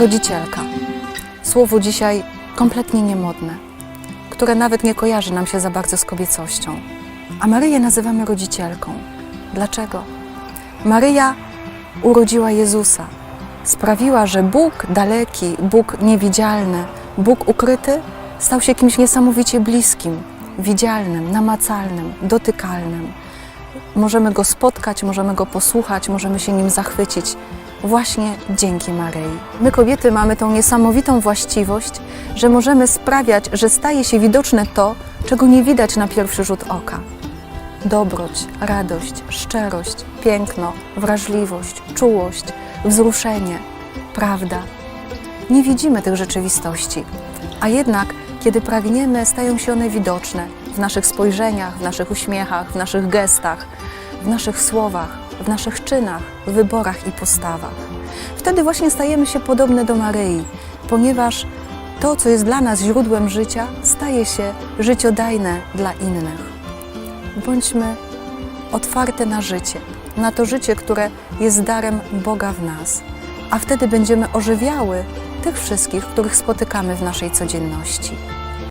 Rodzicielka. Słowo dzisiaj kompletnie niemodne, które nawet nie kojarzy nam się za bardzo z kobiecością. A Maryję nazywamy rodzicielką. Dlaczego? Maryja urodziła Jezusa. Sprawiła, że Bóg daleki, Bóg niewidzialny, Bóg ukryty stał się kimś niesamowicie bliskim, widzialnym, namacalnym, dotykalnym. Możemy go spotkać, możemy go posłuchać, możemy się nim zachwycić właśnie dzięki Maryi. My kobiety mamy tą niesamowitą właściwość, że możemy sprawiać, że staje się widoczne to, czego nie widać na pierwszy rzut oka. Dobroć, radość, szczerość, piękno, wrażliwość, czułość, wzruszenie, prawda. Nie widzimy tych rzeczywistości, a jednak, kiedy pragniemy, stają się one widoczne w naszych spojrzeniach, w naszych uśmiechach, w naszych gestach, w naszych słowach, w naszych czynach, wyborach i postawach. Wtedy właśnie stajemy się podobne do Maryi, ponieważ to, co jest dla nas źródłem życia, staje się życiodajne dla innych. Bądźmy otwarte na życie, na to życie, które jest darem Boga w nas, a wtedy będziemy ożywiały tych wszystkich, których spotykamy w naszej codzienności.